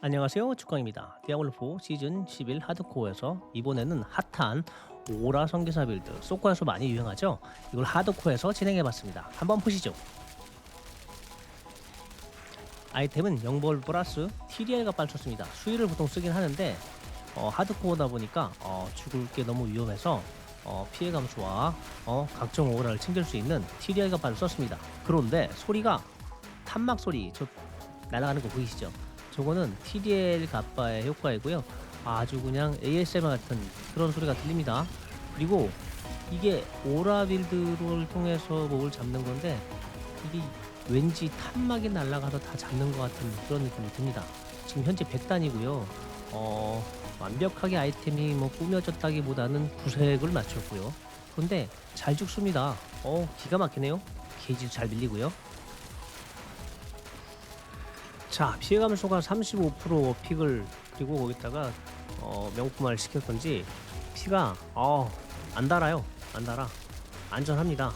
안녕하세요. 축광입니다. 디아블로4 시즌 11 하드코어에서 이번에는 핫한 오라 성기사 빌드 소코에서 많이 유행하죠? 이걸 하드코어에서 진행해봤습니다. 한번 보시죠. 아이템은 영벌 플러스 TDI가 빨쳤습니다. 수위를 보통 쓰긴 하는데 어, 하드코어다 보니까 어, 죽을 게 너무 위험해서 어, 피해 감소와 어, 각종 오라를 챙길 수 있는 TDI가 빨 썼습니다. 그런데 소리가 탄막 소리 저 날아가는 거 보이시죠 저거는 TDL 갑바의 효과이고요. 아주 그냥 ASMR 같은 그런 소리가 들립니다. 그리고 이게 오라 빌드를 통해서 목을 잡는 건데 이게 왠지 탄막이 날아가서 다 잡는 것 같은 그런 느낌이 듭니다. 지금 현재 100단이고요. 어, 완벽하게 아이템이 뭐 꾸며졌다기보다는 구색을 맞췄고요. 그런데 잘 죽습니다. 어, 기가 막히네요. 게이지도 잘 밀리고요. 자 피해 감소가 35% 픽을 그리고 거기다가 어, 명품화를 시켰던지 피가 어, 안 달아요. 안 달아. 안전합니다.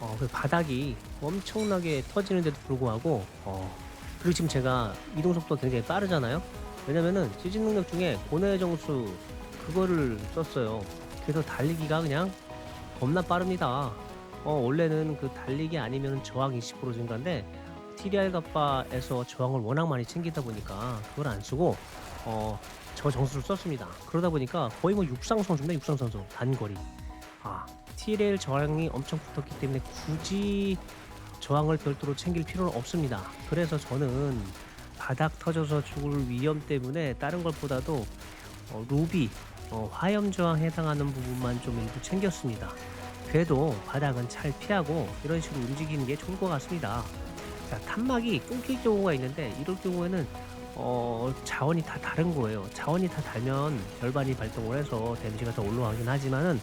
어, 그 바닥이 엄청나게 터지는데도 불구하고 어, 그리고 지금 제가 이동 속도가 굉장히 빠르잖아요? 왜냐면은 지진 능력 중에 고뇌 정수 그거를 썼어요. 그래서 달리기가 그냥 겁나 빠릅니다. 어, 원래는 그 달리기 아니면 저항 20% 증가인데 TDR 갑바에서 저항을 워낙 많이 챙기다 보니까 그걸 안 쓰고 어, 저 정수를 썼습니다. 그러다 보니까 거의 뭐 육상 선수입니다. 육상 선수 단거리. 아 TDL 저항이 엄청 붙었기 때문에 굳이 저항을 별도로 챙길 필요는 없습니다. 그래서 저는 바닥 터져서 죽을 위험 때문에 다른 것보다도 어, 루비 어, 화염 저항 해당하는 부분만 좀 일부 챙겼습니다. 그래도 바닥은 잘 피하고 이런 식으로 움직이는 게 좋을 것 같습니다. 자, 탄막이 끊길 경우가 있는데 이럴 경우에는 어, 자원이 다 다른 거예요. 자원이 다 달면 절반이 발동을 해서 데미지가 더 올라가긴 하지만은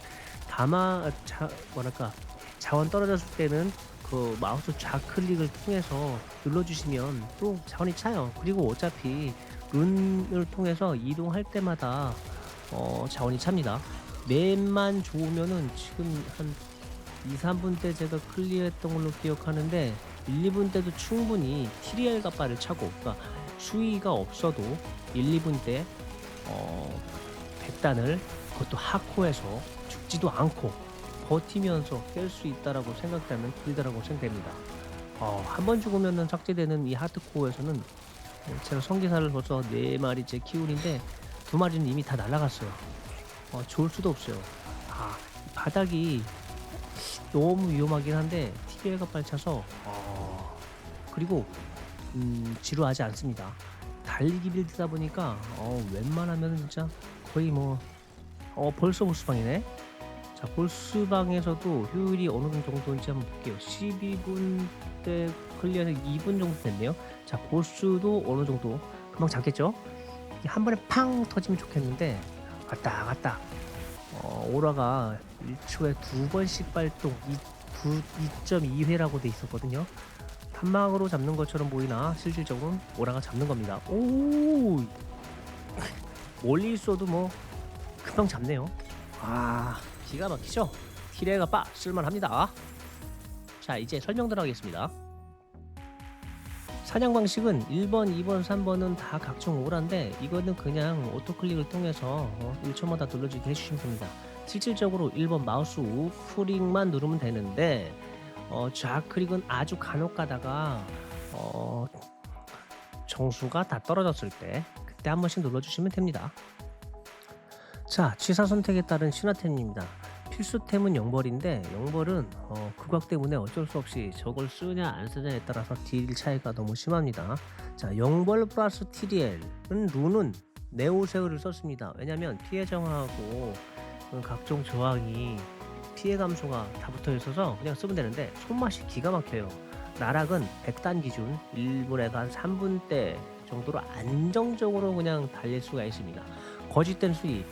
다마 자, 뭐랄까 자원 떨어졌을 때는 그 마우스 좌클릭을 통해서 눌러주시면 또 자원이 차요. 그리고 어차피 룬을 통해서 이동할 때마다 어, 자원이 찹니다. 맵만 좋으면은 지금 한 2, 3분 때 제가 클리어했던 걸로 기억하는데 1, 2분 때도 충분히 TDL 갑바를 차고 그러니까 수위가 없어도 1, 2분 때 어, 100단을 그것도 하코에서 죽지도 않고 버티면서 깰 수 있다라고 생각되는 빌드라고 생각됩니다. 어, 한 번 죽으면은 삭제되는 이 하드코어에서는 제가 성기사를 벌써 4마리째 키우는데 두 마리는 이미 다 날아갔어요. 어, 좋을 수도 없어요. 아, 바닥이 너무 위험하긴 한데 TV가 빨리 차서 어... 그리고 음, 지루하지 않습니다. 달리기 빌드다 보니까 어, 웬만하면 진짜 거의 뭐 어, 벌써 보스방이네. 자 보스방에서도 효율이 어느 정도인지 한번 볼게요. 12분 때 클리어해서 2분 정도 됐네요. 자 보스도 어느 정도 금방 잡겠죠? 한 번에 팡 터지면 좋겠는데 갔다 갔다 어, 오라가 1초에 두 번씩 발동 2.2회라고 돼 있었거든요. 탄막으로 잡는 것처럼 보이나 실질적으로는 오라가 잡는 겁니다. 오 멀리 있어도 뭐 금방 잡네요. 아 기가 막히죠? 티레가 빠 쓸만합니다. 자 이제 설명 들어가겠습니다. 사냥 방식은 1번, 2번, 3번은 다 각종 오라인데 이거는 그냥 오토클릭을 통해서 어, 1초마다 눌러주기 해주시면 됩니다. 실질적으로 1번 마우스 우클릭만 누르면 되는데 어, 좌클릭은 아주 간혹 가다가 어, 정수가 다 떨어졌을 때 그때 한 번씩 눌러주시면 됩니다. 자, 취사 선택에 따른 신화템입니다. 필수템은 영벌인데 영벌은 어, 극악 때문에 어쩔 수 없이 저걸 쓰냐 안 쓰냐에 따라서 딜 차이가 너무 심합니다. 자, 영벌 플러스 TDL은 룬은 네오세우를 썼습니다. 왜냐면 피해 정하고 그 각종 저항이 피해 감소가 다 붙어 있어서 그냥 쓰면 되는데 손맛이 기가 막혀요. 나락은 100단 기준 1분에서 한 3분 대 정도로 안정적으로 그냥 달릴 수가 있습니다. 거짓된 수위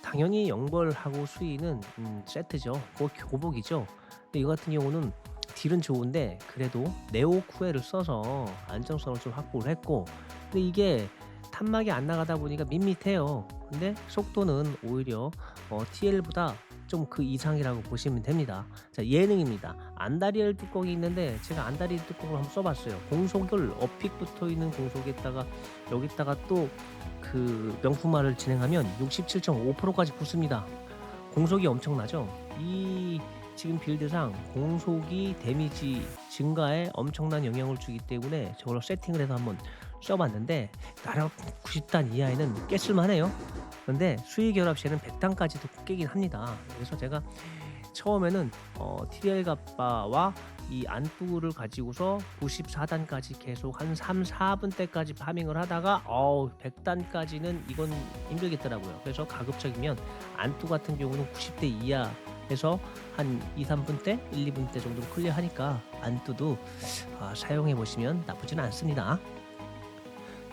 당연히 영벌하고 수위는 음, 세트죠. 그 교복이죠. 근데 이거 같은 경우는 딜은 좋은데 그래도 네오 쿠에를 써서 안정성을 좀 확보를 했고 근데 이게 탄막이 안 나가다 보니까 밋밋해요. 근데 속도는 오히려 어, TL보다 좀 그 이상이라고 보시면 됩니다. 자 예능입니다. 안다리엘 뚜껑이 있는데 제가 안다리엘 뚜껑을 한번 써봤어요. 공속을 어픽 붙어 있는 공속에다가 여기다가 또 그 명품화를 진행하면 67.5%까지 붙습니다. 공속이 엄청나죠. 이 지금 빌드상 공속이 데미지 증가에 엄청난 영향을 주기 때문에 저걸로 세팅을 해서 한번 써봤는데 나름 90단 이하에는 깼을만해요. 그런데 수위 결합 시에는 100단까지도 깨긴 합니다. 그래서 제가 처음에는 어, TDL 갑바와 이 안뚜를 가지고서 94단까지 계속 한 3, 4분 때까지 파밍을 하다가 어우 100단까지는 이건 힘들겠더라고요. 그래서 가급적이면 안뚜 같은 경우는 90대 이하에서 한 2, 3분 때, 1, 2분 때 정도 클리어하니까 안뚜도 아, 사용해 보시면 나쁘지는 않습니다.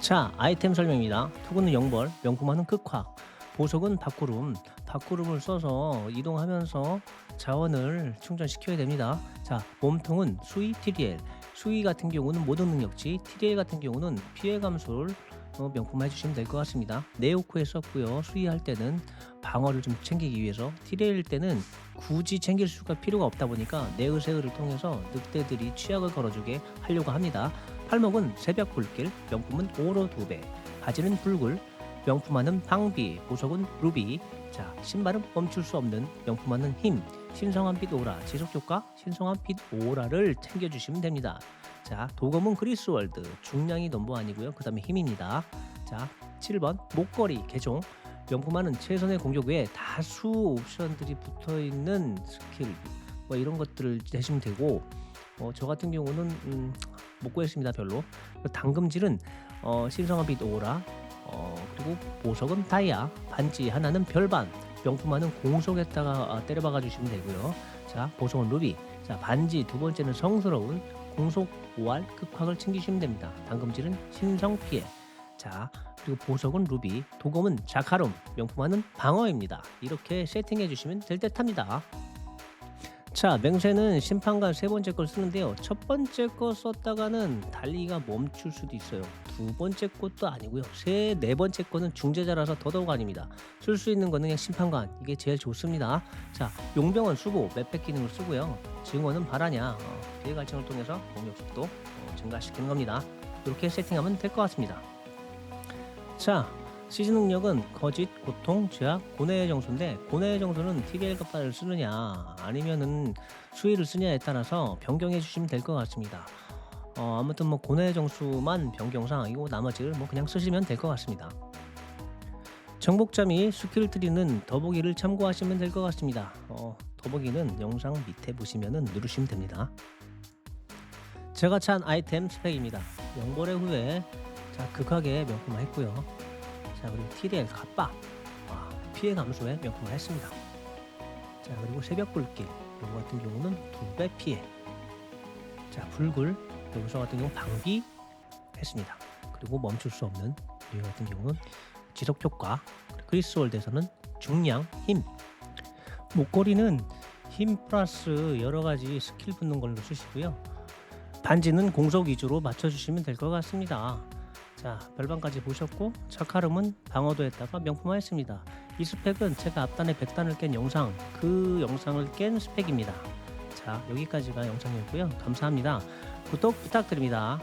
자 아이템 설명입니다. 투구는 영벌, 명품화는 극화, 보석은 박구름, 박구름을 써서 이동하면서 자원을 충전시켜야 됩니다. 자 몸통은 수위 TDL, 수위 같은 경우는 모든 능력치, TDL 같은 경우는 피해 감소를 어, 명품화 해주시면 될 것 같습니다. 네오코에 썼고요. 수위할 때는 방어를 좀 챙기기 위해서 TDL 때는 굳이 챙길 수가 필요가 없다 보니까 네으세으를 통해서 늑대들이 취약을 걸어주게 하려고 합니다. 팔목은 새벽 불길, 명품은 오로 두 배, 바지는 불굴, 명품화는 방비, 보석은 루비. 자, 신발은 멈출 수 없는 명품화는 힘, 신성한 빛 오라, 지속 효과, 신성한 빛 오라를 챙겨주시면 됩니다. 자, 도검은 그리스월드, 중량이 넘버 아니고요. 그 다음에 힘입니다. 자, 7번 목걸이 개종. 명품화는 최선의 공격 외에 다수 옵션들이 붙어 있는 스킬 뭐 이런 것들을 내시면 되고 어, 저 같은 경우는 음, 못 구했습니다 별로. 당금질은 어, 신성한 빛 오라 어, 그리고 보석은 다이아 반지 하나는 별반 명품화는 공속에다가 아, 때려박아 주시면 되고요. 자 보석은 루비. 자 반지 두 번째는 성스러운 공속 5할 극확을 챙기시면 됩니다. 당금질은 신성 피해. 자 그리고 보석은 루비. 도검은 자카룸 명품화는 방어입니다. 이렇게 세팅해 주시면 될 듯합니다 자 맹세는 심판관 세 번째 걸 쓰는데요. 첫 번째 거 썼다가는 달리기가 멈출 수도 있어요. 두 번째 것도 아니고요. 세 네 번째 거는 중재자라서 더더욱 아닙니다. 쓸 수 있는 거는 그냥 심판관. 이게 제일 좋습니다. 자 용병은 수보 맵팩 기능을 쓰고요. 증원은 바라냐? 어, 피해 갈증을 통해서 공격 속도 어, 증가시키는 겁니다. 이렇게 세팅하면 될 것 같습니다. 자 시즌 능력은 거짓, 고통, 제약, 고뇌의 정수인데 고뇌의 정수는 값바를 쓰느냐 아니면은 수위를 쓰냐에 따라서 변경해 주시면 될 것 같습니다. 어, 아무튼 뭐 고뇌의 정수만 변경사항이고 나머지를 뭐 그냥 쓰시면 될 것 같습니다. 정복자 및 스킬 트리는 더보기를 참고하시면 될 것 같습니다. 어, 더보기는 영상 밑에 보시면은 누르시면 됩니다. 제가 찬 아이템 스펙입니다. 영벌의 후에 자 극하게 명품화했고요. 자 그리고 TDL 갑바 아, 피해 감소에 명품을 했습니다. 자 그리고 새벽 불길 요거 같은 경우는 두 배 피해. 자 불굴 여기서 같은 경우 방비 했습니다. 그리고 멈출 수 없는 이 같은 경우는 지속 효과 그리스월드에서는 중량 힘 목걸이는 힘 플러스 여러 가지 스킬 붙는 걸로 쓰시고요. 반지는 공속 위주로 맞춰주시면 될 것 같습니다. 자 별방까지 보셨고 차카름은 방어도 했다가 명품화했습니다. 이 스펙은 제가 앞단에 100단을 깬 영상 그 영상을 깬 스펙입니다. 자 여기까지가 영상이었고요. 감사합니다. 구독 부탁드립니다.